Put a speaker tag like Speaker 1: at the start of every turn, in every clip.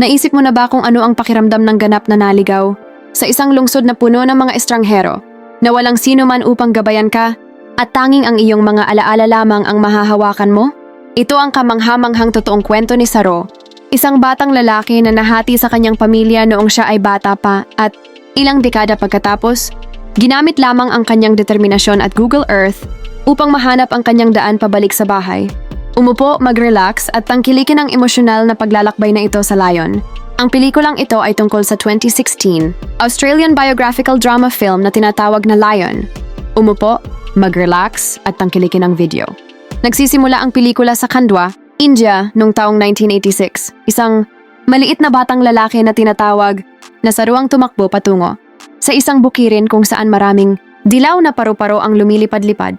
Speaker 1: Naisip mo na ba kung ano ang pakiramdam ng ganap na naligaw? Sa isang lungsod na puno ng mga estranghero, na walang sino man upang gabayan ka, at tanging ang iyong mga alaala lamang ang mahahawakan mo? Ito ang kamanghamanghang totoong kwento ni Saro, isang batang lalaki na nahati sa kanyang pamilya noong siya ay bata pa at ilang dekada pagkatapos, ginamit lamang ang kanyang determinasyon at Google Earth upang mahanap ang kanyang daan pabalik sa bahay. Umupo, mag-relax at tangkilikin ang emosyonal na paglalakbay na ito sa Lion. Ang pelikulang ito ay tungkol sa 2016, Australian biographical drama film na tinatawag na Lion. Umupo, mag-relax at tangkilikin ang video. Nagsisimula ang pelikula sa Kandwa, India noong taong 1986. Isang maliit na batang lalaki na tinatawag na saruang tumakbo patungo sa isang bukirin kung saan maraming dilaw na paru-paro ang lumilipad-lipad.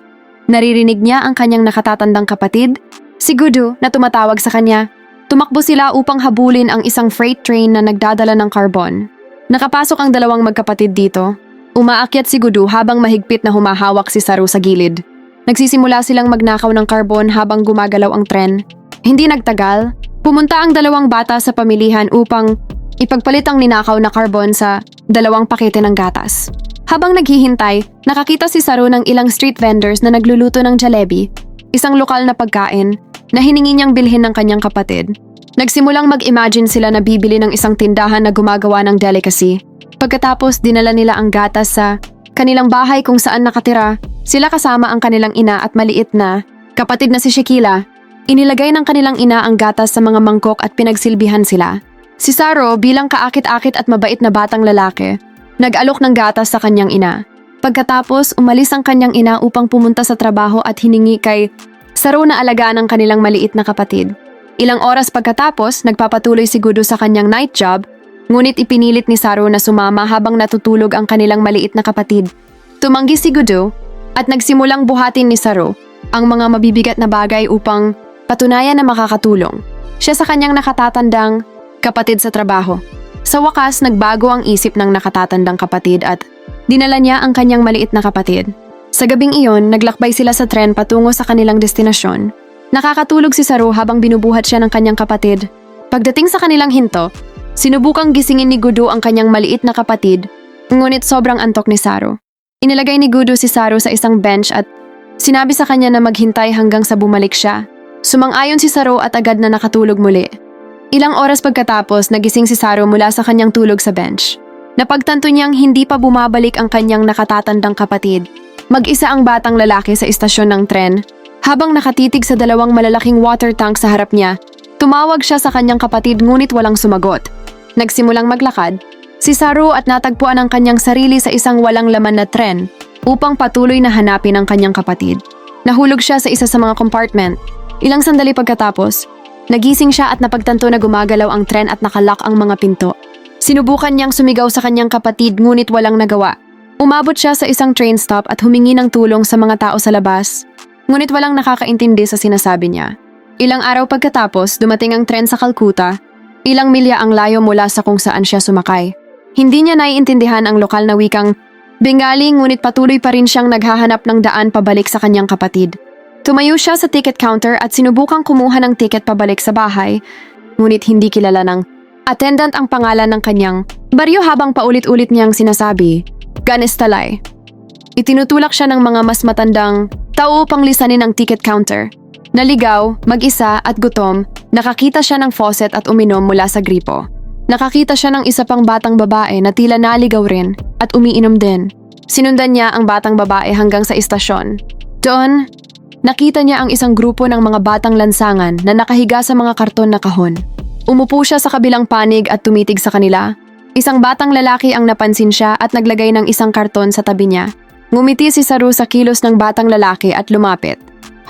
Speaker 1: Naririnig niya ang kanyang nakatatandang kapatid, si Gudu na tumatawag sa kanya. Tumakbo sila upang habulin ang isang freight train na nagdadala ng carbon. Nakapasok ang dalawang magkapatid dito. Umaakyat si Gudu habang mahigpit na humahawak si Saru sa gilid. Nagsisimula silang magnakaw ng carbon habang gumagalaw ang tren. Hindi nagtagal, pumunta ang dalawang bata sa pamilihan upang ipagpalit ang ninakaw na carbon sa dalawang pakete ng gatas. Habang naghihintay, nakakita si Saru ng ilang street vendors na nagluluto ng jalebi, isang lokal na pagkain na hiningi niyang bilhin ng kanyang kapatid. Nagsimulang mag-imagine sila na bibili ng isang tindahan na gumagawa ng delicacy. Pagkatapos, dinala nila ang gatas sa kanilang bahay kung saan nakatira, sila kasama ang kanilang ina at maliit na kapatid na si Shakila. Inilagay ng kanilang ina ang gatas sa mga mangkok at pinagsilbihan sila. Si Saro bilang kaakit-akit at mabait na batang lalaki, nag-alok ng gatas sa kanyang ina. Pagkatapos, umalis ang kanyang ina upang pumunta sa trabaho at hiningi kay Saro na alagaan ang kanilang maliit na kapatid. Ilang oras pagkatapos, nagpapatuloy si Gudo sa kanyang night job, ngunit ipinilit ni Saro na sumama habang natutulog ang kanilang maliit na kapatid. Tumanggi si Gudo at nagsimulang buhatin ni Saro ang mga mabibigat na bagay upang patunayan na makakatulong. Siya sa kanyang nakatatandang kapatid sa trabaho. Sa wakas, nagbago ang isip ng nakatatandang kapatid at dinala niya ang kanyang maliit na kapatid. Sa gabing iyon, naglakbay sila sa tren patungo sa kanilang destinasyon. Nakakatulog si Saru habang binubuhat siya ng kanyang kapatid. Pagdating sa kanilang hinto, sinubukang gisingin ni Gudu ang kanyang maliit na kapatid, ngunit sobrang antok ni Saru. Inilagay ni Gudu si Saru sa isang bench at sinabi sa kanya na maghintay hanggang sa bumalik siya. Sumang-ayon si Saru at agad na nakatulog muli. Ilang oras pagkatapos, nagising si Saru mula sa kanyang tulog sa bench. Napagtanto niyang hindi pa bumabalik ang kanyang nakatatandang kapatid. Mag-isa ang batang lalaki sa istasyon ng tren. Habang nakatitig sa dalawang malalaking water tank sa harap niya, tumawag siya sa kanyang kapatid ngunit walang sumagot. Nagsimulang maglakad, si Saru at natagpuan ang kanyang sarili sa isang walang laman na tren upang patuloy na hanapin ang kanyang kapatid. Nahulog siya sa isa sa mga compartment. Ilang sandali pagkatapos, nagising siya at napagtanto na gumagalaw ang tren at nakalak ang mga pinto. Sinubukan niyang sumigaw sa kanyang kapatid ngunit walang nagawa. Umabot siya sa isang train stop at humingi ng tulong sa mga tao sa labas, ngunit walang nakakaintindi sa sinasabi niya. Ilang araw pagkatapos, dumating ang tren sa Calcutta, ilang milya ang layo mula sa kung saan siya sumakay. Hindi niya naiintindihan ang lokal na wikang Bengali ngunit patuloy pa rin siyang naghahanap ng daan pabalik sa kanyang kapatid. Tumayo siya sa ticket counter at sinubukang kumuha ng ticket pabalik sa bahay, ngunit hindi kilala ng attendant ang pangalan ng kanyang baryo habang paulit-ulit niyang sinasabi, Ganestalay. Itinutulak siya ng mga mas matandang tao upang lisanin ang ticket counter. Naligaw, mag-isa at gutom, nakakita siya ng faucet at uminom mula sa gripo. Nakakita siya ng isa pang batang babae na tila naligaw rin at umiinom din. Sinundan niya ang batang babae hanggang sa istasyon. Doon, nakita niya ang isang grupo ng mga batang lansangan na nakahiga sa mga karton na kahon. Umupo siya sa kabilang panig at tumitig sa kanila. Isang batang lalaki ang napansin siya at naglagay ng isang karton sa tabi niya. Ngumiti si Saru sa kilos ng batang lalaki at lumapit.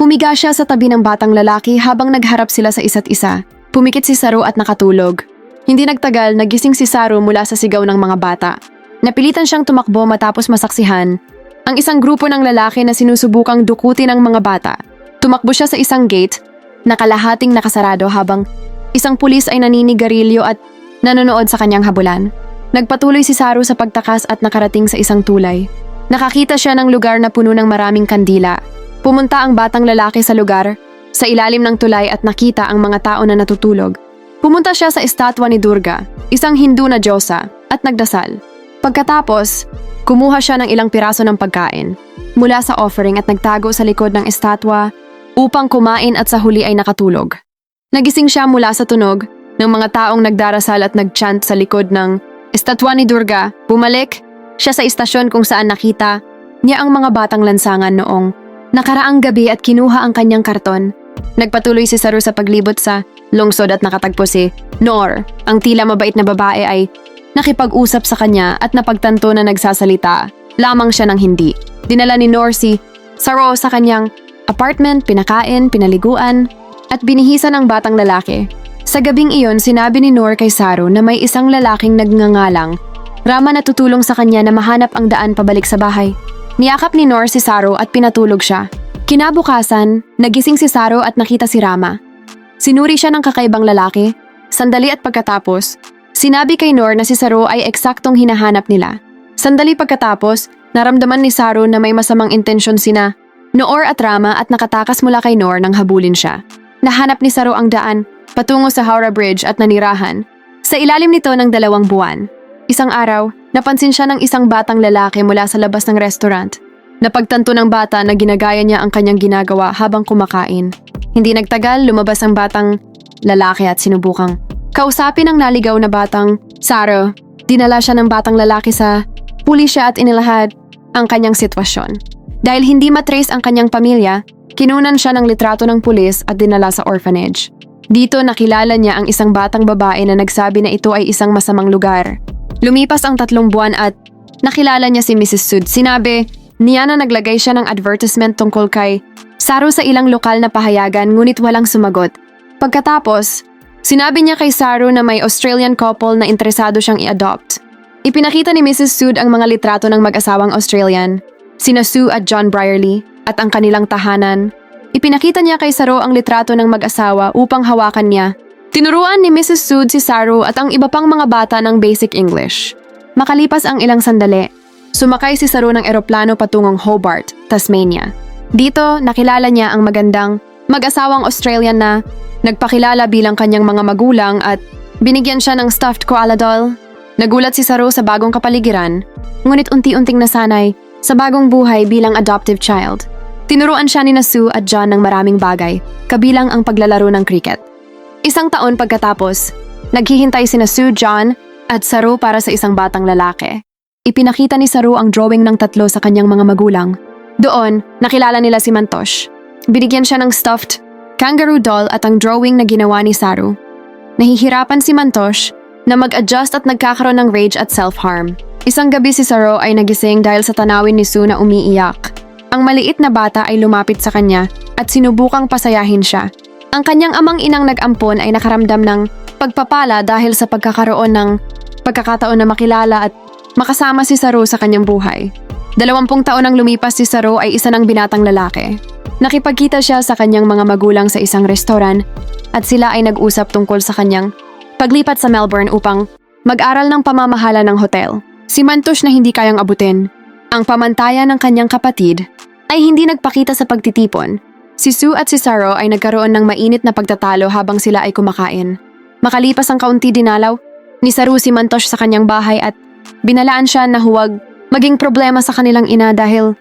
Speaker 1: Humiga siya sa tabi ng batang lalaki habang nagharap sila sa isa't isa. Pumikit si Saru at nakatulog. Hindi nagtagal, nagising si Saru mula sa sigaw ng mga bata. Napilitan siyang tumakbo matapos masaksihan ang isang grupo ng lalaki na sinusubukang dukutin ang mga bata. Tumakbo siya sa isang gate, nakalahating nakasarado habang isang pulis ay naninigarilyo at nanonood sa kanyang habulan. Nagpatuloy si Saru sa pagtakas at nakarating sa isang tulay. Nakakita siya ng lugar na puno ng maraming kandila. Pumunta ang batang lalaki sa lugar, sa ilalim ng tulay at nakita ang mga tao na natutulog. Pumunta siya sa estatwa ni Durga, isang Hindu na Diyosa, at nagdasal. Pagkatapos, kumuha siya ng ilang piraso ng pagkain mula sa offering at nagtago sa likod ng estatwa upang kumain at sa huli ay nakatulog. Nagising siya mula sa tunog ng mga taong nagdarasal at nagchant sa likod ng estatwa ni Durga. Bumalik siya sa istasyon kung saan nakita niya ang mga batang lansangan noong nakaraang gabi at kinuha ang kanyang karton. Nagpatuloy si Saru sa paglibot sa lungsod at nakatagpo si Nor, ang tila mabait na babae ay nakipag-usap sa kanya at napagtanto na nagsasalita lamang siya ng hindi. Dinala ni Nor si Saro sa kanyang apartment, pinakain, pinaliguan, at binihisan ang batang lalaki. Sa gabing iyon, sinabi ni Nor kay Saro na may isang lalaking nagngangalang. Rama na tutulong sa kanya na mahanap ang daan pabalik sa bahay. Niyakap ni Nor si Saro at pinatulog siya. Kinabukasan, nagising si Saro at nakita si Rama. Sinuri siya ng kakaibang lalaki. Sandali at pagkatapos, sinabi kay Nor na si Saro ay eksaktong hinahanap nila. Sandali pagkatapos, naramdaman ni Saro na may masamang intensyon sina Noor at Rama at nakatakas mula kay Nor nang habulin siya. Nahanap ni Saro ang daan patungo sa Howrah Bridge at nanirahan. Sa ilalim nito ng dalawang buwan. Isang araw, napansin siya ng isang batang lalaki mula sa labas ng restaurant. Napagtanto ng bata na ginagaya niya ang kanyang ginagawa habang kumakain. Hindi nagtagal, lumabas ang batang lalaki at sinubukang kausapin ang naligaw na batang Saro. Dinala siya ng batang lalaki sa pulisya at inilahad ang kanyang sitwasyon. Dahil hindi matrace ang kanyang pamilya, kinunan siya ng litrato ng pulis at dinala sa orphanage. Dito nakilala niya ang isang batang babae na nagsabi na ito ay isang masamang lugar. Lumipas ang tatlong buwan at nakilala niya si Mrs. Sud. Sinabi niya na naglagay siya ng advertisement tungkol kay Saro sa ilang lokal na pahayagan ngunit walang sumagot. Pagkatapos, sinabi niya kay Saro na may Australian couple na interesado siyang i-adopt. Ipinakita ni Mrs. Sud ang mga litrato ng mag-asawang Australian, sina Sue at John Brierly, at ang kanilang tahanan. Ipinakita niya kay Saro ang litrato ng mag-asawa upang hawakan niya. Tinuruan ni Mrs. Sud si Saro at ang iba pang mga bata ng basic English. Makalipas ang ilang sandali, sumakay si Saro ng eroplano patungong Hobart, Tasmania. Dito, nakilala niya ang magandang mag-asawang Australian na nagpakilala bilang kanyang mga magulang at binigyan siya ng stuffed koala doll. Nagulat si Saro sa bagong kapaligiran, ngunit unti-unting nasanay sa bagong buhay bilang adoptive child. Tinuruan siya ni Sue at John ng maraming bagay, kabilang ang paglalaro ng cricket. Isang taon pagkatapos, naghihintay sina Sue, John at Saro para sa isang batang lalaki. Ipinakita ni Saro ang drawing ng tatlo sa kanyang mga magulang. Doon, nakilala nila si Mantosh. Binigyan siya ng stuffed kangaroo doll at ang drawing na ginawa ni Saru. Nahihirapan si Mantosh na mag-adjust at nagkakaroon ng rage at self-harm. Isang gabi si Saro ay nagising dahil sa tanawin ni Sue na umiiyak. Ang maliit na bata ay lumapit sa kanya at sinubukang pasayahin siya. Ang kanyang amang inang nag-ampon ay nakaramdam ng pagpapala dahil sa pagkakaroon ng pagkakataon na makilala at makasama si Saro sa kanyang buhay. Dalawampung taon ang lumipas si Saro ay isa ng binatang lalaki. Nakipagkita siya sa kanyang mga magulang sa isang restoran at sila ay nag-usap tungkol sa kanyang paglipat sa Melbourne upang mag-aral ng pamamahala ng hotel. Si Mantosh na hindi kayang abutin. Ang pamantayan ng kanyang kapatid ay hindi nagpakita sa pagtitipon. Si Sue at si Saro ay nagkaroon ng mainit na pagtatalo habang sila ay kumakain. Makalipas ang kaunti dinalaw, ni Saru si Mantosh sa kanyang bahay at binalaan siya na huwag maging problema sa kanilang ina dahil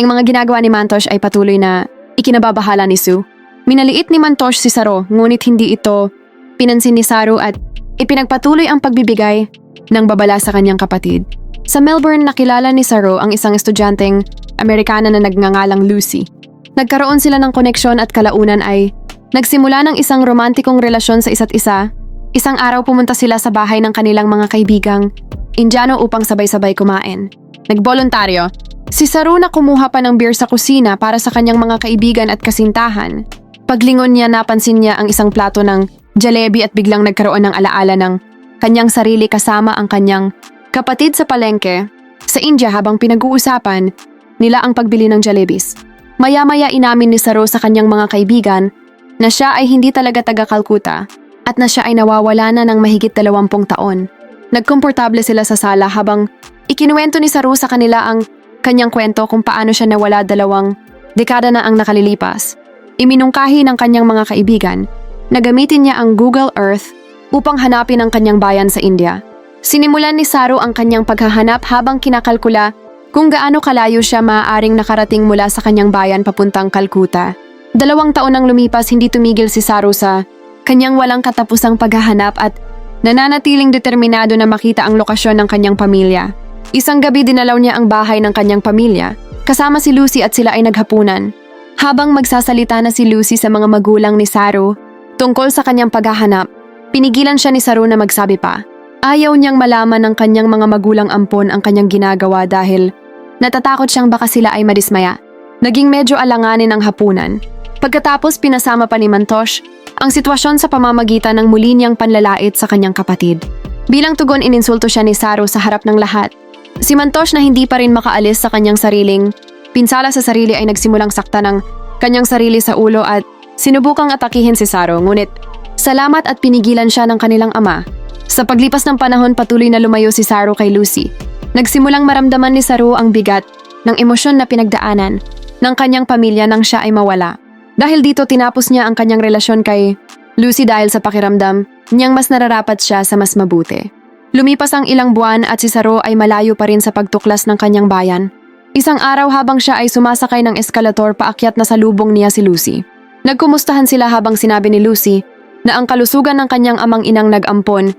Speaker 1: ang mga ginagawa ni Mantosh ay patuloy na ikinababahala ni Sue. Minaliit ni Mantosh si Saro ngunit hindi ito pinansin ni Saru at ipinagpatuloy ang pagbibigay ng babala sa kanyang kapatid. Sa Melbourne, nakilala ni Saro ang isang estudyanteng Amerikana na nagngangalang Lucy. Nagkaroon sila ng koneksyon at kalaunan ay nagsimula ng isang romantikong relasyon sa isa't isa. Isang araw pumunta sila sa bahay ng kanilang mga kaibigang Indiano upang sabay-sabay kumain. Nagboluntaryo, si Saru na kumuha pa ng beer sa kusina para sa kanyang mga kaibigan at kasintahan. Paglingon niya napansin niya ang isang plato ng jalebi at biglang nagkaroon ng alaala ng kanyang sarili kasama ang kanyang kapatid sa palengke sa India habang pinag-uusapan nila ang pagbili ng jalebis. Maya-maya inamin ni Saro sa kanyang mga kaibigan na siya ay hindi talaga taga Calcutta at na siya ay nawawala na ng mahigit dalawampung taon. Nagkomportable sila sa sala habang ikinuwento ni Saru sa kanila ang kanyang kwento kung paano siya nawala dalawang dekada na ang nakalilipas. Iminungkahi ng kanyang mga kaibigan na gamitin niya ang Google Earth upang hanapin ang kanyang bayan sa India. Sinimulan ni Saru ang kanyang paghahanap habang kinakalkula kung gaano kalayo siya maaaring nakarating mula sa kanyang bayan papuntang Kalkuta. Dalawang taon nang lumipas hindi tumigil si Saru sa kanyang walang katapusang paghahanap at nananatiling determinado na makita ang lokasyon ng kanyang pamilya. Isang gabi dinalaw niya ang bahay ng kanyang pamilya, kasama si Lucy at sila ay naghapunan. Habang magsasalita na si Lucy sa mga magulang ni Saru tungkol sa kanyang paghahanap, pinigilan siya ni Saru na magsabi pa. Ayaw niyang malaman ng kanyang mga magulang ampon ang kanyang ginagawa dahil natatakot siyang baka sila ay madismaya. Naging medyo alanganin ang hapunan. Pagkatapos pinasama pa ni Mantosh ang sitwasyon sa pamamagitan ng muli niyang panlalait sa kanyang kapatid. Bilang tugon ininsulto siya ni Saru sa harap ng lahat. Si Mantosh na hindi pa rin makaalis sa kanyang sariling, pinsala sa sarili ay nagsimulang sakta ng kanyang sarili sa ulo at sinubukang atakihin si Saru ngunit salamat at pinigilan siya ng kanilang ama. Sa paglipas ng panahon patuloy na lumayo si Saru kay Lucy. Nagsimulang maramdaman ni Saru ang bigat ng emosyon na pinagdaanan ng kanyang pamilya nang siya ay mawala. Dahil dito tinapos niya ang kanyang relasyon kay Lucy dahil sa pakiramdam niyang mas nararapat siya sa mas mabuti. Lumipas ang ilang buwan at si Saro ay malayo pa rin sa pagtuklas ng kanyang bayan. Isang araw habang siya ay sumasakay ng eskalator paakyat na sa lubong niya si Lucy. Nagkumustahan sila habang sinabi ni Lucy na ang kalusugan ng kanyang amang inang nag-ampon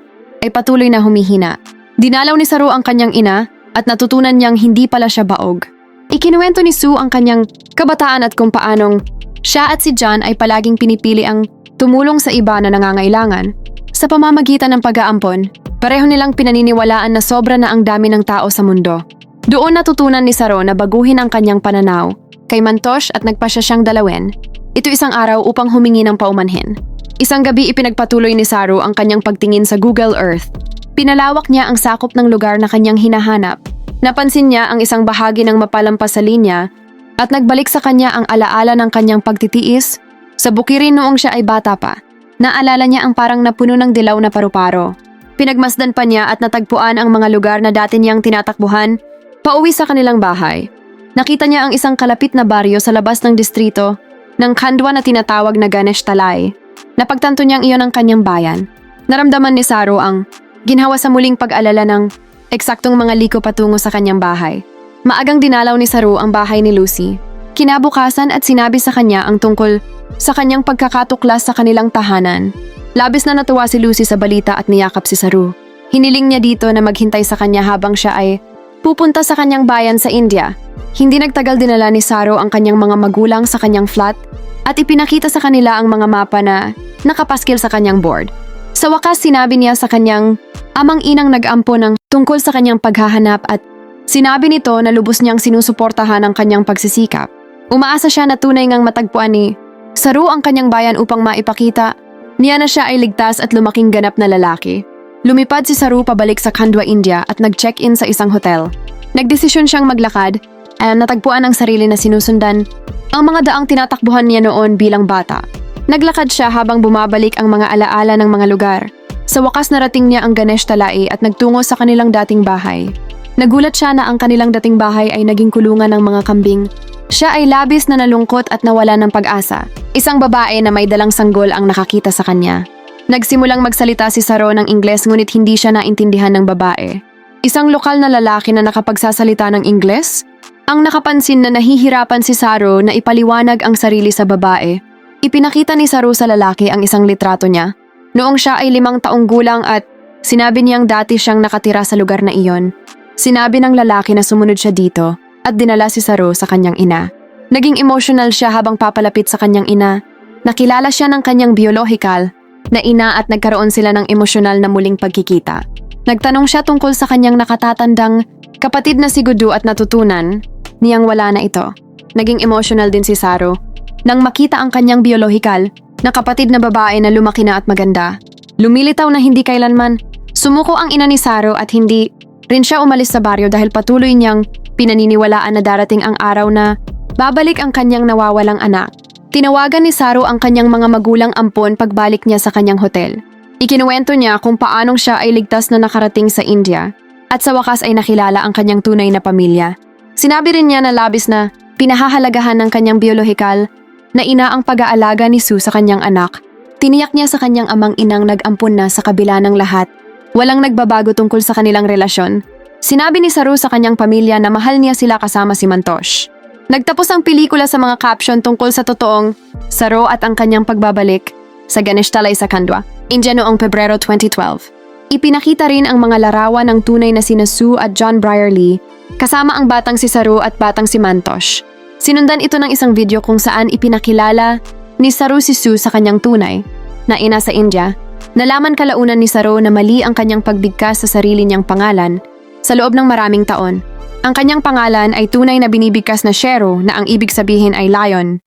Speaker 1: ay patuloy na humihina. Dinalaw ni Saro ang kanyang ina at natutunan niyang hindi pala siya baog. Ikinuwento ni Sue ang kanyang kabataan at kung paanong siya at si John ay palaging pinipili ang tumulong sa iba na nangangailangan. Sa pamamagitan ng pag-aampon, pareho nilang pinaniniwalaan na sobra na ang dami ng tao sa mundo. Doon natutunan ni Saro na baguhin ang kanyang pananaw kay Mantosh at nagpasya siyang dalawin. Ito isang araw upang humingi ng paumanhin. Isang gabi ipinagpatuloy ni Saru ang kanyang pagtingin sa Google Earth. Pinalawak niya ang sakop ng lugar na kanyang hinahanap. Napansin niya ang isang bahagi ng mapalampas sa linya at nagbalik sa kanya ang alaala ng kanyang pagtitiis sa bukirin noong siya ay bata pa. Naalala niya ang parang napuno ng dilaw na paru-paro. Pinagmasdan pa niya at natagpuan ang mga lugar na dati niyang tinatakbuhan pauwi sa kanilang bahay. Nakita niya ang isang kalapit na baryo sa labas ng distrito ng Khandwa na tinatawag na Ganesh Talay. Napagtanto niyang iyon ang kanyang bayan. Naramdaman ni Saro ang ginhawa sa muling pag-alala ng eksaktong mga liko patungo sa kanyang bahay. Maagang dinalaw ni Saru ang bahay ni Lucy. Kinabukasan at sinabi sa kanya ang tungkol sa kanyang pagkakatuklas sa kanilang tahanan. Labis na natuwa si Lucy sa balita at niyakap si Saru. Hiniling niya dito na maghintay sa kanya habang siya ay pupunta sa kanyang bayan sa India. Hindi nagtagal dinala ni Saro ang kanyang mga magulang sa kanyang flat at ipinakita sa kanila ang mga mapa na nakapaskil sa kanyang board. Sa wakas sinabi niya sa kanyang amang inang nag-ampo ng tungkol sa kanyang paghahanap at sinabi nito na lubos niyang sinusuportahan ang kanyang pagsisikap. Umaasa siya na tunay ngang matagpuan ni Saru ang kanyang bayan upang maipakita niya na siya ay ligtas at lumaking ganap na lalaki. Lumipad si Saru pabalik sa Khandwa, India at nag-check-in sa isang hotel. Nagdesisyon siyang maglakad at natagpuan ang sarili na sinusundan ang mga daang tinatakbuhan niya noon bilang bata. Naglakad siya habang bumabalik ang mga alaala ng mga lugar. Sa wakas narating niya ang Ganesh Talai at nagtungo sa kanilang dating bahay. Nagulat siya na ang kanilang dating bahay ay naging kulungan ng mga kambing siya ay labis na nalungkot at nawala ng pag-asa. Isang babae na may dalang sanggol ang nakakita sa kanya. Nagsimulang magsalita si Saro ng Ingles ngunit hindi siya naintindihan ng babae. Isang lokal na lalaki na nakapagsasalita ng Ingles? Ang nakapansin na nahihirapan si Saro na ipaliwanag ang sarili sa babae. Ipinakita ni Saro sa lalaki ang isang litrato niya. Noong siya ay limang taong gulang at sinabi niyang dati siyang nakatira sa lugar na iyon. Sinabi ng lalaki na sumunod siya dito at dinala si Saro sa kanyang ina. Naging emotional siya habang papalapit sa kanyang ina. Nakilala siya ng kanyang biological na ina at nagkaroon sila ng emosyonal na muling pagkikita. Nagtanong siya tungkol sa kanyang nakatatandang kapatid na si Gudu at natutunan niyang wala na ito. Naging emotional din si Saro nang makita ang kanyang biological na kapatid na babae na lumaki na at maganda. Lumilitaw na hindi kailanman sumuko ang ina ni Saro at hindi rin siya umalis sa baryo dahil patuloy niyang pinaniniwalaan na darating ang araw na babalik ang kanyang nawawalang anak. Tinawagan ni Saro ang kanyang mga magulang ampon pagbalik niya sa kanyang hotel. Ikinuwento niya kung paanong siya ay ligtas na nakarating sa India at sa wakas ay nakilala ang kanyang tunay na pamilya. Sinabi rin niya na labis na pinahahalagahan ng kanyang biyolohikal na ina ang pag-aalaga ni Sue sa kanyang anak. Tiniyak niya sa kanyang amang inang nag-ampun na sa kabila ng lahat. Walang nagbabago tungkol sa kanilang relasyon. Sinabi ni Saru sa kanyang pamilya na mahal niya sila kasama si Mantosh. Nagtapos ang pelikula sa mga caption tungkol sa totoong Saru at ang kanyang pagbabalik sa Ganeshtalay sa Kandwa, India noong Pebrero 2012. Ipinakita rin ang mga larawan ng tunay na sina Sue at John Brierly kasama ang batang si Saru at batang si Mantosh. Sinundan ito ng isang video kung saan ipinakilala ni Saru si Sue sa kanyang tunay na ina sa India. Nalaman kalaunan ni Saru na mali ang kanyang pagbigkas sa sarili niyang pangalan sa loob ng maraming taon. Ang kanyang pangalan ay tunay na binibigkas na Shero na ang ibig sabihin ay lion